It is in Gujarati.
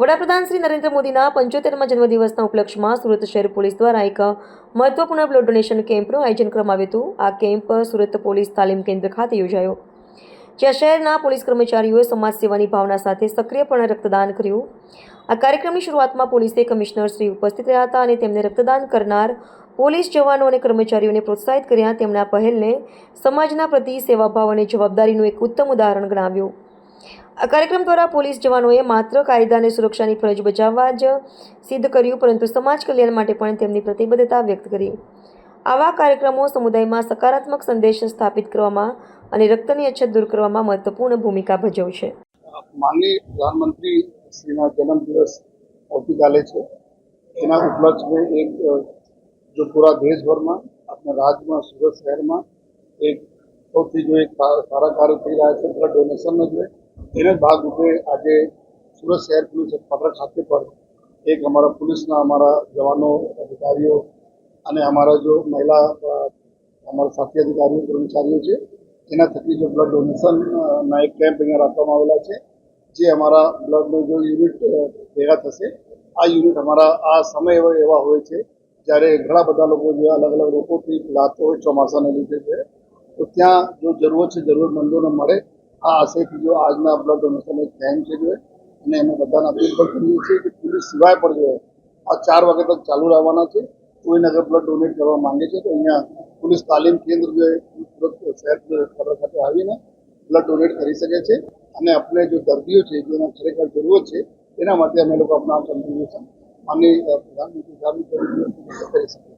વડાપ્રધાન શ્રી નરેન્દ્ર મોદીના પંચોતેરમા જન્મદિવસના ઉપલક્ષમાં સુરત શહેર પોલીસ દ્વારા એક મહત્વપૂર્ણ બ્લડ ડોનેશન કેમ્પનું આયોજન કરવામાં આવ્યું હતું. આ કેમ્પ સુરત પોલીસ તાલીમ કેન્દ્ર ખાતે યોજાયો. જ્યાં શહેરના પોલીસ કર્મચારીઓએ સમાજ સેવાની ભાવના સાથે સક્રિયપણે રક્તદાન કર્યું. આ કાર્યક્રમની શરૂઆતમાં પોલીસે કમિશનર શ્રી ઉપસ્થિત રહ્યા હતા અને તેમને રક્તદાન કરનાર પોલીસ જવાનો અને કર્મચારીઓને પ્રોત્સાહિત કર્યા. તેમના પહેલને સમાજના પ્રતિ સેવાભાવ અને જવાબદારીનું એક ઉત્તમ ઉદાહરણ ગણાવ્યું. આ કાર્યક્રમ દ્વારા પોલીસ જવાનોએ માત્ર કાયદા અને સુરક્ષાની ફરજ બજાવવા જ સિદ્ધ કર્યું, પરંતુ સમાજ કલ્યાણ માટે પણ તેમની પ્રતિબદ્ધતા વ્યક્ત કરી. આવા કાર્યક્રમો સમુદાયમાં સકારાત્મક સંદેશ સ્થાપિત કરવામાં અને રક્તની અછત દૂર કરવામાં મહત્વપૂર્ણ ભૂમિકા ભજવશે. માનનીય પ્રધાનમંત્રી શ્રીના જન્મદિવસ આવતીકાલે છે. એના ઉપલક્ષમાં એક, જો પૂરા દેશભરમાં, આપણા રાજ્યમાં, સુરત શહેરમાં એક સૌથી જો એક સારા કાર્ય થઈ રહ્યા છે બ્લડ ડોનેશનનો જો એને ભાગરૂપે આજે સુરત શહેર પોલીસ હેડક્વાર્ટર ખાતે પર એક અમારા પોલીસના અમારા જવાનો, અધિકારીઓ અને અમારા જો મહિલા અમારા સાથી અધિકારીઓ, કર્મચારીઓ છે, એના થકી જે બ્લડ ડોનેશનના એક કેમ્પ અહીંયા રાખવામાં આવેલા છે, જે અમારા બ્લડનો જો યુનિટ ભેગા થશે, આ યુનિટ અમારા આ સમય એવા એવા હોય છે, જ્યારે ઘણા બધા લોકો જે અલગ અલગ રોગોથી પીડાતો હોય, ચોમાસાને લીધે છે, તો ત્યાં જો જરૂર છે જરૂરમંદોને મળે આ આશયથી જો આજના બ્લડ ડોનેશન એક કેમ્પ છે જોઈએ અને અમે બધાને અપીલ પણ કરીએ છીએ કે પોલીસ સિવાય પણ જોઈએ આ ચાર વાગે તક ચાલુ રહેવાના છે કોઈને અગર બ્લડ ડોનેટ કરવા માંગે છે તો અહીંયા પોલીસ તાલીમ કેન્દ્ર જોઈએ સુરત શહેર ખબર ખાતે આવીને બ્લડ ડોનેટ કરી શકે છે. અને આપણે જો દર્દીઓ છે જેને ખરેખર જરૂરત છે, એના માટે અમે લોકો આપણા કન્ટ્રીબ્યુશન માનની પ્રધાનમંત્રી કરી શકીએ.